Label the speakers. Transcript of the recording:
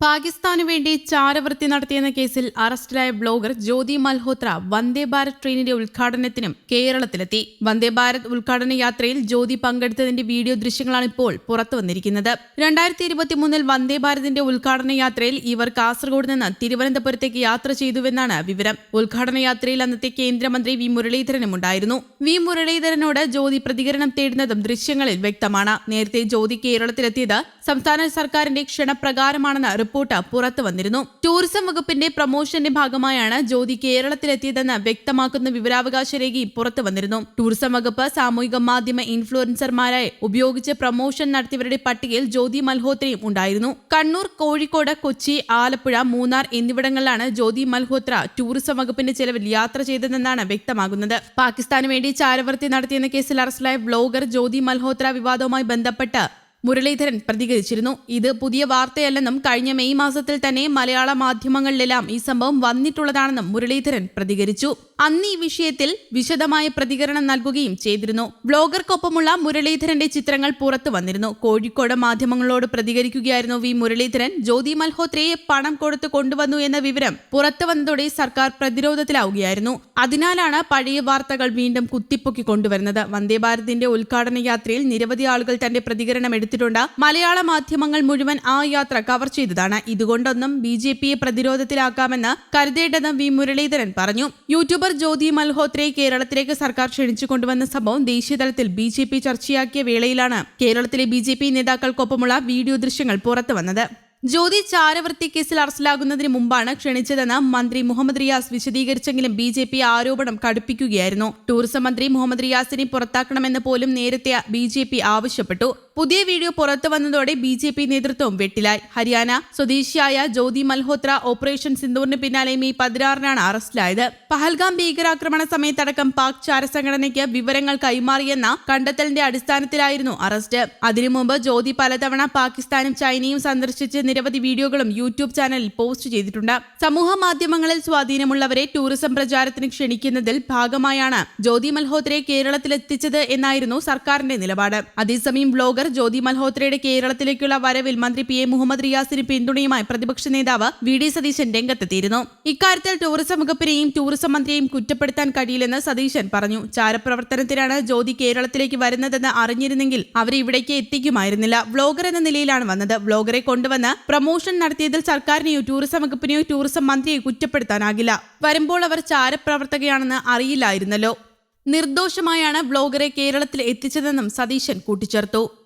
Speaker 1: പാകിസ്ഥാനു വേണ്ടി ചാരവൃത്തി നടത്തിയെന്ന കേസിൽ അറസ്റ്റിലായ ബ്ലോഗർ ജ്യോതി മൽഹോത്ര വന്ദേ ഭാരത് ട്രെയിനിന്റെ ഉദ്ഘാടനത്തിനും കേരളത്തിലെത്തി. വന്ദേ ഭാരത് ഉദ്ഘാടന യാത്രയിൽ ജ്യോതി പങ്കെടുത്തതിന്റെ വീഡിയോ ദൃശ്യങ്ങളാണ് ഇപ്പോൾ പുറത്തു വന്നിരിക്കുന്നത് രണ്ടായിരത്തി ഇരുപത്തിമൂന്നിൽ വന്ദേ ഭാരതിന്റെ ഉദ്ഘാടന യാത്രയിൽ ഇവർ കാസർഗോഡ് നിന്ന് തിരുവനന്തപുരത്തേക്ക് യാത്ര ചെയ്തുവെന്നാണ് വിവരം. ഉദ്ഘാടന യാത്രയിൽ അന്നത്തെ കേന്ദ്രമന്ത്രി വി മുരളീധരനും ഉണ്ടായിരുന്നു. വി മുരളീധരനോട് ജ്യോതി പ്രതികരണം തേടുന്നതും ദൃശ്യങ്ങളിൽ വ്യക്തമാണ്. നേരത്തെ ജ്യോതി കേരളത്തിലെത്തിയത് സംസ്ഥാന സർക്കാരിന്റെ ക്ഷണപ്രകാരമാണെന്ന് റിപ്പോർട്ട് പുറത്തു വന്നിരുന്നു. ടൂറിസം വകുപ്പിന്റെ പ്രൊമോഷന്റെ ഭാഗമായാണ് ജ്യോതി കേരളത്തിലെത്തിയതെന്ന് വ്യക്തമാക്കുന്ന വിവരാവകാശ രേഖയും പുറത്തു വന്നിരുന്നു. ടൂറിസം വകുപ്പ് സാമൂഹിക മാധ്യമ ഇൻഫ്ലുവൻസർമാരെ ഉപയോഗിച്ച് പ്രൊമോഷൻ നടത്തിയവരുടെ പട്ടികയിൽ ജ്യോതി മൽഹോത്രയും ഉണ്ടായിരുന്നു. കണ്ണൂർ കോഴിക്കോട് കൊച്ചി ആലപ്പുഴ മൂന്നാർ എന്നിവിടങ്ങളിലാണ് ജ്യോതി മൽഹോത്ര ടൂറിസം വകുപ്പിന്റെ ചെലവിൽ യാത്ര ചെയ്തതെന്നാണ് വ്യക്തമാകുന്നത്. പാകിസ്ഥാന് വേണ്ടി ചാരവൃത്തി നടത്തിയെന്ന കേസിൽ അറസ്റ്റിലായ ബ്ലോഗർ ജ്യോതി മൽഹോത്ര വിവാദവുമായി ബന്ധപ്പെട്ട് മുരളീധരൻ പ്രതികരിച്ചിരുന്നു. ഇത് പുതിയ വാർത്തയല്ലെന്നും കഴിഞ്ഞ മെയ് മാസത്തിൽ തന്നെ മലയാള മാധ്യമങ്ങളിലെല്ലാം ഈ സംഭവം വന്നിട്ടുള്ളതാണെന്നും മുരളീധരൻ പ്രതികരിച്ചു. അന്ന് ഈ വിഷയത്തിൽ വിശദമായ പ്രതികരണം നൽകുകയും ചെയ്തിരുന്നു. ബ്ലോഗർക്കൊപ്പമുള്ള മുരളീധരന്റെ ചിത്രങ്ങൾ പുറത്തു വന്നിരുന്നു. കോഴിക്കോട് മാധ്യമങ്ങളോട് പ്രതികരിക്കുകയായിരുന്നു വി മുരളീധരൻ. ജ്യോതി മൽഹോത്രയെ പണം കൊടുത്ത് കൊണ്ടുവന്നു എന്ന വിവരം പുറത്തു വന്നതോടെ സർക്കാർ പ്രതിരോധത്തിലാവുകയായിരുന്നു. അതിനാലാണ് പഴയ വാർത്തകൾ വീണ്ടും കുത്തിപ്പൊക്കി കൊണ്ടുവരുന്നത്. വന്ദേ ഭാരതിന്റെ ഉദ്ഘാടന യാത്രയിൽ നിരവധി ആളുകൾ തന്റെ പ്രതികരണം എടുത്തിട്ടുണ്ട്. മലയാള മാധ്യമങ്ങൾ മുഴുവൻ ആ യാത്ര കവർ ചെയ്തതാണ്. ഇതുകൊണ്ടൊന്നും ബി ജെ പിയെ പ്രതിരോധത്തിലാക്കാമെന്ന് കരുതേണ്ടെന്നും വി മുരളീധരൻ പറഞ്ഞു. ജ്യോതി മൽഹോത്രയെ കേരളത്തിലേക്ക് സർക്കാർ ക്ഷണിച്ചു കൊണ്ടുവന്ന സംഭവം ദേശീയതലത്തിൽ ബി ജെ പി ചർച്ചയാക്കിയ വേളയിലാണ് കേരളത്തിലെ ബി ജെ പി നേതാക്കൾക്കൊപ്പമുള്ള വീഡിയോ ദൃശ്യങ്ങൾ പുറത്തുവന്നത്. ജ്യോതി ചാരവൃത്തി കേസിൽ അറസ്റ്റിലാകുന്നതിന് മുമ്പാണ് ക്ഷണിച്ചതെന്ന് മന്ത്രി മുഹമ്മദ് റിയാസ് വിശദീകരിച്ചെങ്കിലും ബി ജെ പി ആരോപണം കടുപ്പിക്കുകയായിരുന്നു. ടൂറിസം മന്ത്രി മുഹമ്മദ് റിയാസിനെ പുറത്താക്കണമെന്ന് പോലും നേരത്തെ ബി ജെ പി ആവശ്യപ്പെട്ടു. പുതിയ വീഡിയോ പുറത്തു വന്നതോടെ ബി ജെ പി നേതൃത്വം വെട്ടിലായി. ഹരിയാന സ്വദേശിയായ ജ്യോതി മൽഹോത്ര ഓപ്പറേഷൻ സിന്ദൂറിന് പിന്നാലെ മെയ് പതിനാറിനാണ് അറസ്റ്റിലായത്. പഹൽഗാം ഭീകരാക്രമണ സമയത്തടക്കം പാക് ചാര സംഘടനയ്ക്ക് വിവരങ്ങൾ കൈമാറിയെന്ന കണ്ടെത്തലിന്റെ അടിസ്ഥാനത്തിലായിരുന്നു അറസ്റ്റ്. അതിനു മുമ്പ് ജ്യോതി പലതവണ പാകിസ്ഥാനും ചൈനയും സന്ദർശിച്ച് നിരവധി വീഡിയോകളും യൂട്യൂബ് ചാനലിൽ പോസ്റ്റ് ചെയ്തിട്ടുണ്ട്. സമൂഹ മാധ്യമങ്ങളിൽ സ്വാധീനമുള്ളവരെ ടൂറിസം പ്രചാരത്തിന് ക്ഷണിക്കുന്നതിൽ ഭാഗമായാണ് ജ്യോതി മൽഹോത്രയെ കേരളത്തിലെത്തിച്ചത് എന്നായിരുന്നു സർക്കാരിന്റെ നിലപാട്. അതേസമയം ബ്ലോഗർ ജ്യോതി മൽഹോത്രയുടെ കേരളത്തിലേക്കുള്ള വരവിൽ മന്ത്രി പി എ മുഹമ്മദ് റിയാസിന് പിന്തുണയുമായി പ്രതിപക്ഷ നേതാവ് വി ഡി സതീശൻ രംഗത്തെത്തിയിരുന്നു. ഇക്കാര്യത്തിൽ ടൂറിസം വകുപ്പിനെയും ടൂറിസം മന്ത്രിയെയും കുറ്റപ്പെടുത്താൻ കഴിയില്ലെന്ന് സതീശൻ പറഞ്ഞു. ചാരപ്രവർത്തനത്തിനാണ് ജ്യോതി കേരളത്തിലേക്ക് വരുന്നതെന്ന് അറിഞ്ഞിരുന്നെങ്കിൽ അവരെ ഇവിടേക്ക് എത്തിക്കുമായിരുന്നില്ല. വ്ലോഗർ എന്ന നിലയിലാണ് വന്നത്. വ്ലോഗറെ കൊണ്ടുവന്ന് പ്രൊമോഷൻ നടത്തിയതിൽ സർക്കാരിനെയോ ടൂറിസം വകുപ്പിനെയോ ടൂറിസം മന്ത്രിയെ കുറ്റപ്പെടുത്താനാകില്ല. വരുമ്പോൾ അവർ ചാരപ്രവർത്തകയാണെന്ന് അറിയില്ലായിരുന്നല്ലോ. നിർദോഷമായാണ് വ്ലോഗറെ കേരളത്തിൽ എത്തിച്ചതെന്നും സതീശൻ കൂട്ടിച്ചേർത്തു.